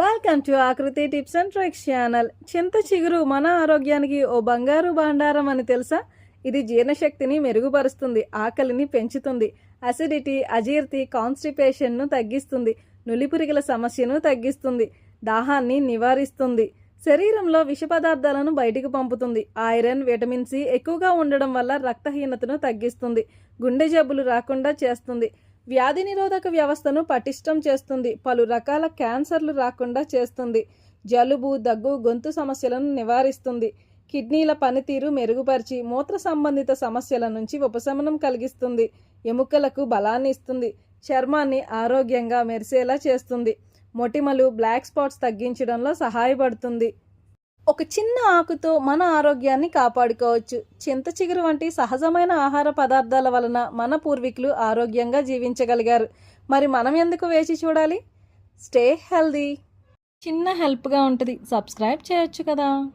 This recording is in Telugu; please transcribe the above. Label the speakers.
Speaker 1: Welcome to Aakruti tips and tricks channel చింత చిగురు మన ఆరోగ్యానికి ఓ బంగారు భాండారం అని తెలుసా? ఇది జీర్ణశక్తిని మెరుగుపరుస్తుంది ఆకలిని పెంచుతుంది అసిడిటీ అజీర్తి కాన్స్టిపేషన్ను తగ్గిస్తుంది నులిపురిగల సమస్యను తగ్గిస్తుంది దాహాన్ని నివారిస్తుంది శరీరంలో విష పదార్థాలను బయటికి పంపుతుంది ఐరన్ విటమిన్ సి ఎక్కువగా ఉండడం వల్ల రక్తహీనతను తగ్గిస్తుంది గుండె జబ్బులు రాకుండా చేస్తుంది వ్యాధి నిరోధక వ్యవస్థను పటిష్టం చేస్తుంది. పలు రకాల క్యాన్సర్లు రాకుండా చేస్తుంది. జలుబు దగ్గు గొంతు సమస్యలను నివారిస్తుంది. కిడ్నీల పనితీరు మెరుగుపరిచి మూత్ర సంబంధిత సమస్యల నుంచి ఉపశమనం కలిగిస్తుంది. ఎముకలకు బలాన్ని ఇస్తుంది. చర్మాన్ని ఆరోగ్యంగా మెరిసేలా చేస్తుంది. మొటిమలు బ్లాక్ స్పాట్స్ తగ్గించడంలో సహాయపడుతుంది. ఒక చిన్న ఆకుతో మన ఆరోగ్యాన్ని కాపాడుకోవచ్చు. చింత చిగురు వంటి సహజమైన ఆహార పదార్థాల వలన మన పూర్వీకులు ఆరోగ్యంగా జీవించగలిగారు. మరి మనం ఎందుకు వేచి చూడాలి? Stay healthy. చిన్న హెల్ప్గా ఉంటుంది. సబ్స్క్రైబ్ చేయొచ్చు కదా.